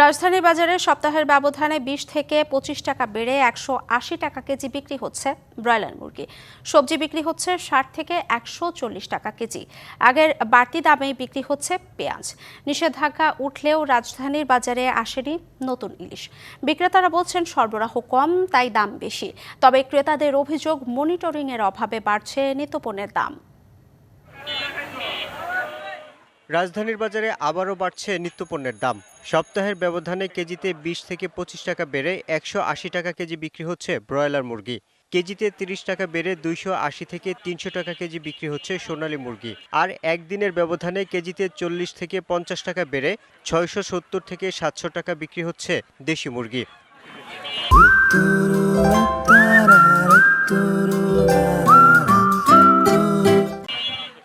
রাজধানী বাজারে সপ্তাহের ব্যবধানে বিশ থেকে পঁচিশ টাকা বেড়ে একশো আশি টাকা কেজি বিক্রি হচ্ছে ব্রয়লার মুরগি। সবজি বিক্রি হচ্ছে ষাট থেকে একশো চল্লিশ টাকা কেজি। আগের বাড়তি দামে বিক্রি হচ্ছে পেঁয়াজ। নিষেধাজ্ঞা উঠলেও রাজধানীর বাজারে আসেনি নতুন ইলিশ। বিক্রেতারা বলছেন সরবরাহ কম, তাই দাম বেশি। তবে ক্রেতাদের অভিযোগ মনিটরিংয়ের অভাবে বাড়ছে নিত্যপণ্যের দাম। রাজধানীর বাজারে আবারও বাড়ছে নিত্যপণ্যের দাম। সপ্তাহের ব্যবধানে কেজিতে বিশ থেকে পঁচিশ টাকা বেড়ে একশো আশি টাকা কেজি বিক্রি হচ্ছে ব্রয়লার মুরগি। কেজিতে তিরিশ টাকা বেড়ে দুইশো আশি থেকে তিনশো টাকা কেজি বিক্রি হচ্ছে সোনালী মুরগি। আর একদিনের ব্যবধানে কেজিতে চল্লিশ থেকে পঞ্চাশ টাকা বেড়ে ছয়শো সত্তর থেকে সাতশো টাকা বিক্রি হচ্ছে দেশি মুরগি।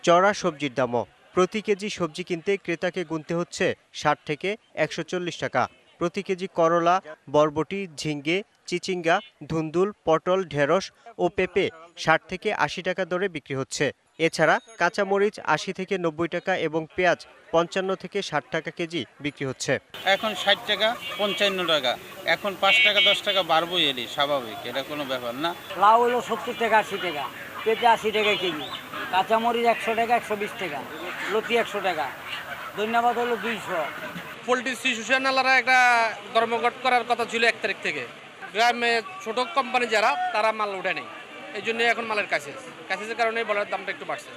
চড়া সবজির দামও প্রতি কেজি সবজি কিনতে ক্রেতাকে গুনতে হচ্ছে ষাট থেকে একশো চল্লিশ টাকা। প্রতি কেজি করলা বরবটি ঝিঙ্গে চিচিঙ্গা ধুন্দুল পটল ঢেঁড়স ও পেঁপে ষাট থেকে আশি টাকা দরে বিক্রি হচ্ছে। এছাড়া কাঁচামরিচ আশি থেকে নব্বই টাকা এবং পেঁয়াজ পঞ্চান্ন থেকে ষাট টাকা কেজি বিক্রি হচ্ছে। এখন ষাট টাকা পঞ্চান্ন টাকা এখন পাঁচ টাকা দশ টাকা বাড়বই এলি স্বাভাবিক এটা কোনো ব্যাপার না। লাউ হলো সত্তর টাকা আশি টাকা পেঁপে আশি টাকা কেজি। কাঁচামরিচ একশো টাকা একশো বিশ টাকা লতি একশো টাকা ধন্যবাদ হলো দুইশো। পোলট্রি শিশুসেনালারা একটা ধর্মঘট করার কথা ছিল এক তারিখ থেকে। গ্রামে ছোট কোম্পানি যারা তারা মাল উঠে নেই। এই জন্য এখন মালের কাছে কাছের কারণে বলার দামটা একটু বাড়ছে।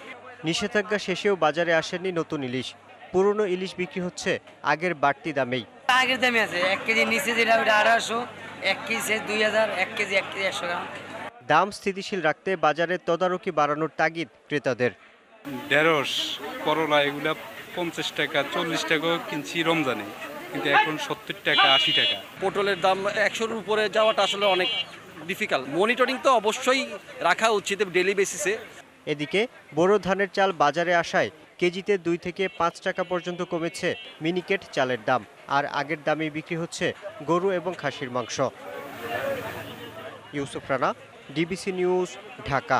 নিষেধাজ্ঞা শেষেও বাজারে আসেনি নতুন ইলিশ। পুরনো ইলিশ বিক্রি হচ্ছে আগের বাড়তি দামেই। আগের দামে আছে। এক কেজি নিচে যেটা ওটা আড়াইশো এক কেজি দুই হাজার এক কেজি এক কেজি একশো গ্রাম। দাম স্থিতিশীল রাখতে বাজারে তদারকি বাড়ানোর তাগিদ ক্রেতাদের। ঢেঁড়স করলা এগুলা পঞ্চাশ টাকা চল্লিশ টাকাও কিনছি রমজানে কিন্তু এখন সত্তর টাকা আশি টাকা। পটলের দাম একশোর উপরে যাওয়াটা আসলে অনেক ডিফিকাল্ট মনিটরিং তো অবশ্যই রাখা উচিত ডেলি বেসিসে এদিকে বোরো ধানের চাল বাজারে আসায় কেজিতে দুই থেকে পাঁচ টাকা পর্যন্ত কমেছে মিনিকেট চালের দাম আর আগের দামে বিক্রি হচ্ছে গরু এবং খাসির মাংস। Yusuf Rana DBC news Dhaka